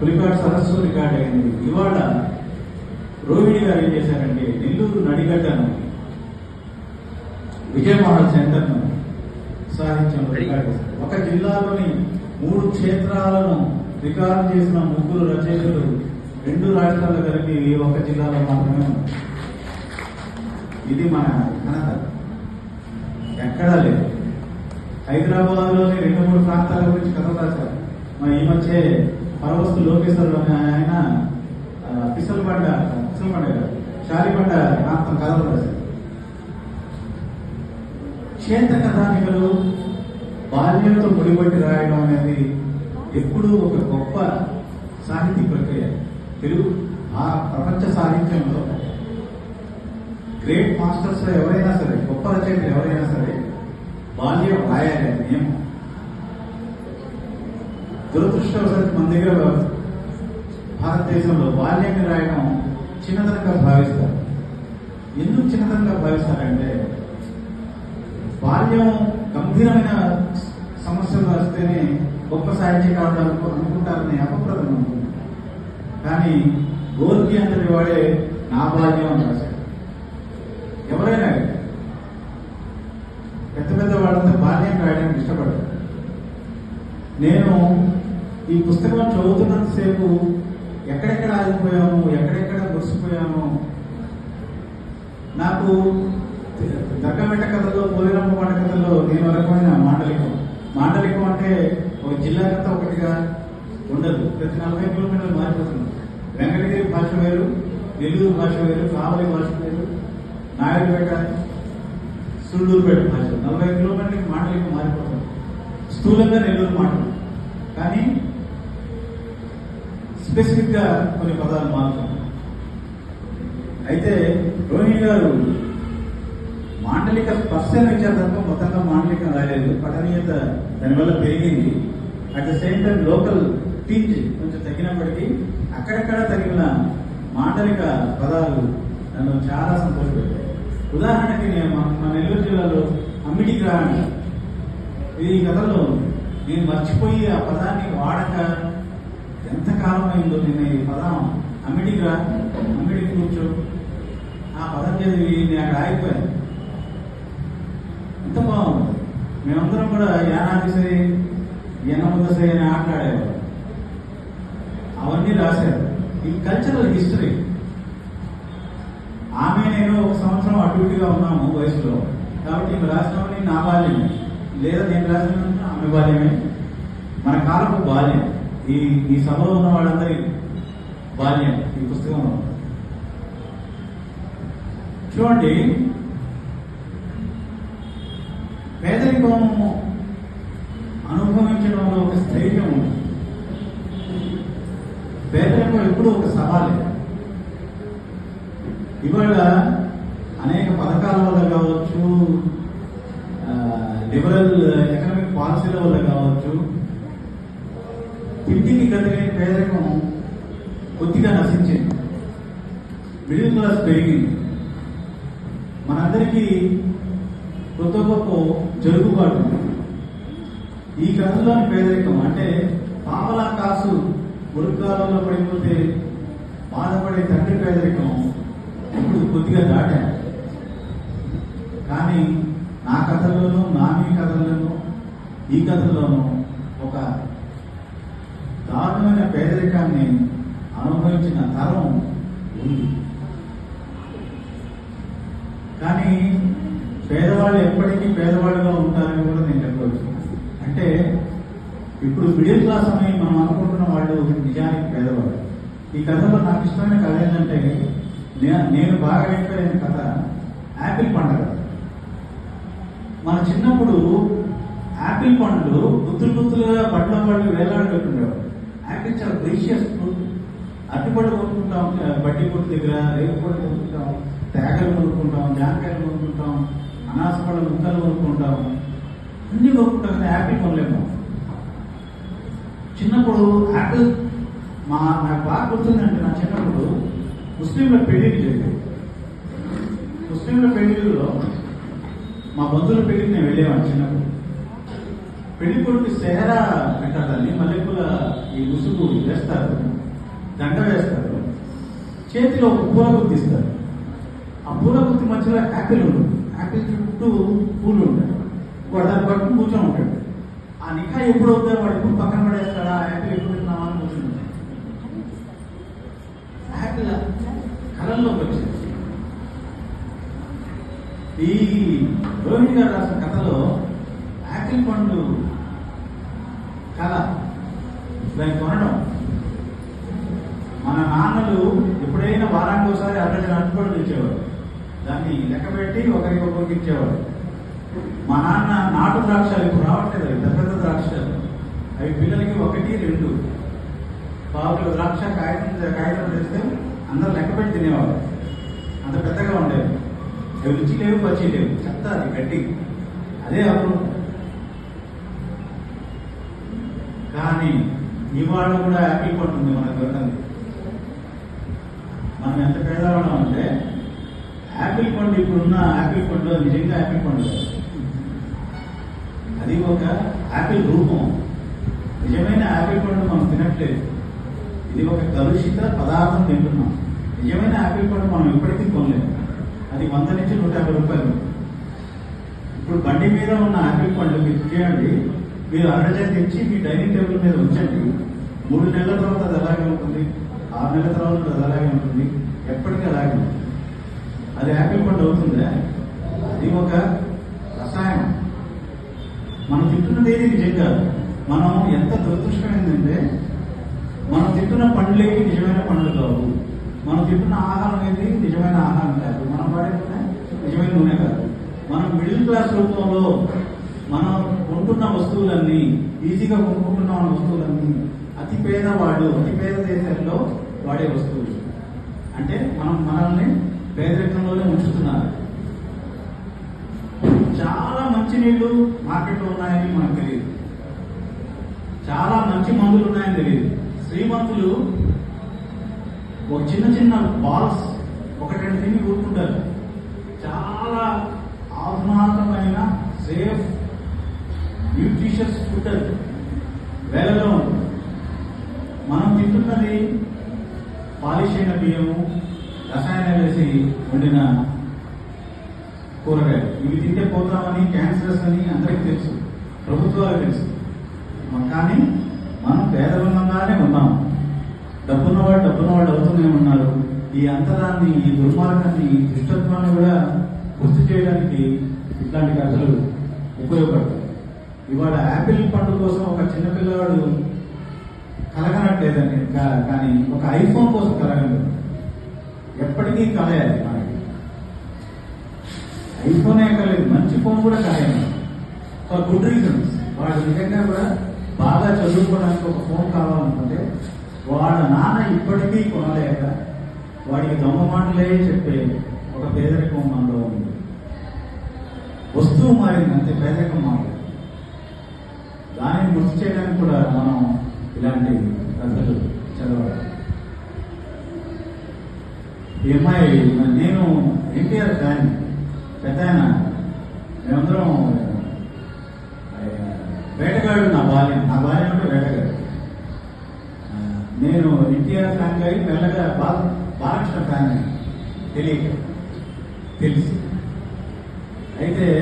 పులికాట్ సరస్సు రికార్డ్ అయింది. ఇవాళ రోహిణి గారు ఏం చేశారంటే నెల్లూరు నడిగడ్డను విజయమోహన్ సెంటర్ను సాహిత్యంలో రికార్డు. ఒక జిల్లాలోని మూడు క్షేత్రాలను రికార్డు చేసిన ముగ్గురు రచయితలు రెండు రాష్ట్రాలు కలిపి ఒక జిల్లాలో మాత్రమే ఇది మన ఘనత. ఎక్కడా లేదు. హైదరాబాద్లోని రెండు మూడు ప్రాంతాల గురించి కథ రాశారు. మరి ఈ మధ్య పరవస్తు లోకేశ్వరుడు అనే ఆయన ఆ, పిసలబండ పిసలబండ కాదు, షాలిబండ ప్రాంతం కథలు రాశారు క్షేత్ర కథానికలు బాల్యంతో ముడిపట్టి రాయడం అనేది ఎప్పుడూ ఒక గొప్ప సాహితీ ప్రక్రియ. తెలుగు ఆ ప్రపంచ సాహిత్యంలో గ్రేట్ మాస్టర్స్ ఎవరైనా సరే గొప్ప రచయితలు ఎవరైనా సరే బాల్యం రాయాలి అది నియమం. దురదృష్టవశాత్తు మన దగ్గర భారతదేశంలో బాల్యాన్ని రాయడం చిన్నతనంగా భావిస్తారు. ఎందుకు చిన్నతనంగా భావిస్తారంటే బాల్యం గంభీరమైన సమస్యలు వస్తేనే గొప్ప సాహిత్యకారులు అనుకు- అనుకుంటారని అపప్రదం కానీ గోర్కి అందరి వాడే నా బాల్యం అని రాశాడు. ఎవరైనా పెద్ద పెద్ద వాళ్ళంతా బాల్యం రాయడానికి ఇష్టపడతారు నేను ఈ పుస్తకం చదువుతున్నంతసేపు ఎక్కడెక్కడ ఆగిపోయాము ఎక్కడెక్కడ మురిసిపోయాము? నాకు దగ్గమెట కథలో పోలేరమ్మ మాట కథల్లో నేను రకమైన మాండలికం. మాండలికం అంటే ఒక జిల్లా కథ ఒకటిగా ఉండదు. ప్రతి నలభై కిలోమీటర్లు మారిపోతుంది. వెంకటగిరి భాష వేరు నెల్లూరు భాష వేరు కావలి భాష వేరు నాయుడుపేట సుళ్ళూరుపేట భాష. నలభై కిలోమీటర్లకి మాండలికం మారిపోతుంది. స్థూలంగా నెల్లూరు మాటలు. కానీ స్పెసిఫిక్గా కొన్ని పదాలు మారుతాం అయితే రోహిణి గారు మాండలిక స్పర్శన ఇచ్చారు తప్ప మొత్తంగా మాండలికం రాలేదు. పఠనీయత దానివల్ల పెరిగింది. At the same time local teach కొంచెం తగ్గినప్పటికీ అక్కడక్కడ తగిన మాండలిక పదాలు నన్ను చాలా సంతోషపెట్టాయి. ఉదాహరణకి నేను మా నెల్లూరు జిల్లాలో అమ్మిడి గ్రహణం ఈ కథలో నేను మర్చిపోయి ఆ పదాన్ని వాడక కాలం అయిందో నేను ఈ పదం. అమ్మిడికి రా అమ్మిడికి కూర్చో. ఆ పదం చదివి నేను అక్కడ ఆగిపోయాను ఎంత బాగుంది. మేమందరం కూడా యానాదిసరి ఎన్నముదసరి అని ఆటలాడేవారు అవన్నీ రాశారు. ఈ కల్చరల్ హిస్టరీ ఆమె నేను ఒక సంవత్సరం అటు ఇటుగా ఉన్నాము వయసులో. కాబట్టి ఈమె రాసినవన్నీ నా బాల్యమే. లేదా నేను రాసిన ఆమె బాల్యమే. మన కాలపు బాల్యం ఈ ఈ సభలో ఉన్న వాళ్ళందరి బాల్యం ఈ పుస్తకంలో చూడండి పేదరికం అనుభవించడంలో ఒక స్థైర్యం ఉంది. పేదరికం ఎప్పుడూ ఒక సవాలే ఇవాళ అనేక పథకాల వల్ల కావచ్చు లిబరల్ ఎకనామిక్ పాలసీల వల్ల కావచ్చు ఇంటికి పేదరికం కొద్దిగా నశించింది. మిడిల్ క్లాస్ పెరిగింది. మనందరికీ కొత్త గొప్ప జరుగుబాటు ఈ కథలోని పేదరికం అంటే పాపల కాసు మురుగ్గాలలో పడిపోతే బాధపడే తండ్రి పేదరికం ఇప్పుడు కొద్దిగా దాటాను కానీ నా కథల్లోనూ నా మీ కథల్లోనూ ఈ కథల్లోనూ ఒక దారుణమైన పేదరికాన్ని అనుభవించిన తరం ఉంది. కానీ పేదవాళ్ళు ఎప్పటికీ పేదవాళ్ళుగా ఉంటారని కూడా నేను చెప్పవచ్చు. అంటే ఇప్పుడు మిడిల్ క్లాస్ అని మనం అనుకుంటున్న వాళ్ళు నిజానికి పేదవాళ్ళు. ఈ కథలో నాకు ఇష్టమైన కథ ఏంటంటే నేను బాగా అయిపోయిన కథ యాపిల్ పండుగ. మన చిన్నప్పుడు యాపిల్ పండ్లు గుత్తులు గుత్తులుగా బట్ల పళ్ళు వేలాడబెట్టుండేవాడు యాపిల్ చాలా ప్రీషియస్ ఫ్రూట్ కొనుక్కుంటాం ఆ, కొట్టు దగ్గర రేపుపడి కొనుక్కుంటాం తేగలు కొనుక్కుంటాం జాంకాయలు కొనుక్కుంటాం అనాసపడ ముక్కలు కొనుక్కుంటాం. అన్ని కొనుక్కుంటాం కదా యాపిల్ కొనలేము. చిన్నప్పుడు యాపిల్ మా నాకు బాగా గుర్తుందంటే నా చిన్నప్పుడు ముస్లింల పెళ్ళికి జరిగింది ముస్లింల పెళ్ళిలో మా బంధువుల పెళ్ళికి నేను వెళ్ళేవాడిని చిన్నప్పుడు. పెళ్ళి కొడుకు సెహరా అంటారు దాన్ని మల్లెపూల ఈ ముసుగు వేస్తారు దండ వేస్తారు. చేతిలో ఒక పూల గుర్తి ఇస్తారు. ఆ పూల గుర్తి మధ్యలో యాపిల్ ఉంటుంది. యాపిల్ చుట్టూ పూలు ఉంటాయి. వాడు దాన్ని పట్టుకుని కూర్చొని ఉంటాడు. ఆ నిఖా ఎప్పుడు అవుతాడు వాడు ఎప్పుడు పక్కన పడేస్తాడా? ఆ యాపిల్ ఎప్పుడు తిన్నామా అని కూర్చుంటాడు యాపిల్ కళల్లోకి వచ్చింది. ఈ రోహిణి గారు రాసిన కథలో యాపిల్ పండు దాన్ని కొనడం. మన నాన్నలు ఎప్పుడైనా వారానికి ఒకసారి అరవై అట్టుపడి తెచ్చేవారు. దాన్ని లెక్క పెట్టి ఒకరికి ఒకరికి ఇచ్చేవారు. మా నాన్న నాటు ద్రాక్షలు ఇప్పుడు రావట్లేదు అవి పెద్ద పెద్ద ద్రాక్షలు. అవి పిల్లలకి ఒకటి రెండు. పావులు ద్రాక్ష కాగితం కాగితం తెస్తే అందరు లెక్క పెట్టి తినేవారు. అంత పెద్దగా ఉండేవి అవి రుచి లేవు పచ్చి లేవు. చెత్త అది గట్టి అదే అప్పుడు. కానీ ఇవాళ కూడా హ్యాపీ పడుతుంది మన మనకు దొరకంది మనం ఎంత పేదవాళ్ళం అంటే యాపిల్ పండు ఇప్పుడున్న యాపిల్ పండు నిజంగా యాపిల్ పండు అది ఒక యాపిల్ రూపం. నిజమైన యాపిల్ పండు మనం తినట్లేదు. ఇది ఒక కలుషిత పదార్థం తింటున్నాం. నిజమైన యాపిల్ పండు మనం ఎప్పటికీ కొనలేము అది వంద నుంచి నూట యాభై రూపాయలు. ఇప్పుడు బండి మీద ఉన్న యాపిల్ పండు మీరు చేయండి. మీరు అరడజన్ తెచ్చి మీ డైనింగ్ టేబుల్ మీద ఉంచండి. మూడు నెలల తర్వాత అది అలాగే ఉంటుంది. ఆరు నెలల తర్వాత అది అలాగే ఉంటుంది. ఎప్పటికీ అలాగే ఉంటుంది. అది యాపిల్ పండు అవుతుందా? అది ఒక రసాయనం. మనం తింటున్నది ఏది నిజం కాదు. మనం ఎంత దురదృష్టం ఏంటంటే మనం తింటున్న పండ్లేవి నిజమైన పండ్లు కావు. మనం తింటున్న ఆహారం ఏది నిజమైన ఆహారం కాదు. మనం వాడే నిజమైన నూనె కాదు. మనం మిడిల్ క్లాస్ రూపంలో మనం కొనుక్కున్న వస్తువులన్నీ ఈజీగా కొనుక్కుంటున్న వస్తువులన్నీ అతి పేదవాడు అతి పేద దేశాల్లో వాడే వస్తువులు. అంటే మనం మనల్ని పేదరికంలోనే ఉంచుతున్నారు. చాలా మంచి నీళ్ళు మార్కెట్లో ఉన్నాయని మనకు తెలియదు. చాలా మంచి మందులు ఉన్నాయని తెలియదు. శ్రీమంతులు ఒక చిన్న చిన్న బాల్స్ ఒకటి రెండు తిని కూరుకుంటారు చాలా ఆధునాతమైన సేఫ్ యూ టీషర్ట్స్ అది. వేలలో మనం తింటున్నది పాలిష్ అయిన బియ్యము రసాయనాలు వేసి వండిన కూరగాయలు. ఇవి తింటే పోతామని క్యాన్సర్స్ అని అందరికీ తెలుసు. ప్రభుత్వాలకు తెలుసు. కానీ మనం పేదలంగానే ఉన్నాం. డబ్బున్నవాడు డబ్బున్నవాడు అవుతూనే ఉన్నారు. ఈ అంతరాన్ని ఈ దుర్మార్గాన్ని ఈ దుష్టత్వాన్ని కూడా గుర్తు చేయడానికి ఇట్లాంటి కథలు ఉపయోగపడతాయి. ఇవాళ యాపిల్ పండు కోసం ఒక చిన్నపిల్లవాడు కలగనట్లేదండి. కానీ ఒక ఐఫోన్ కోసం కలగలేదు. ఎప్పటికీ కలయాలి మనకి ఐఫోనే కలేదు మంచి ఫోన్ కూడా కలయాలి ఫర్ గుడ్ రీజన్స్ వాడు నిజంగా కూడా బాగా చదువుకోవడానికి ఒక ఫోన్ కావాలనుకుంటే వాళ్ళ నాన్న ఇప్పటికీ కొనలేక వాడికి దొంగ మాటలే చెప్పే ఒక పేదరికం మనలో ఉంది. వస్తువు మారింది. అంతే పేదరికం మారింది. దానిని చేయడానికి కూడా మనం ఇలాంటి కథలు చదవాలి. ఈ అమ్మాయి నేను ఎన్టీఆర్ ఫ్యాన్ పెద్ద ఆయన. మేమందరం వేటగాడు నా బాల్యం నా బాల్యం అంటే వేటగాడు. నేను ఎన్టీఆర్ ఫ్యాన్ అయి మెల్లగా బాల బాలకృష్ణ ఫ్యాన్ తెలియక.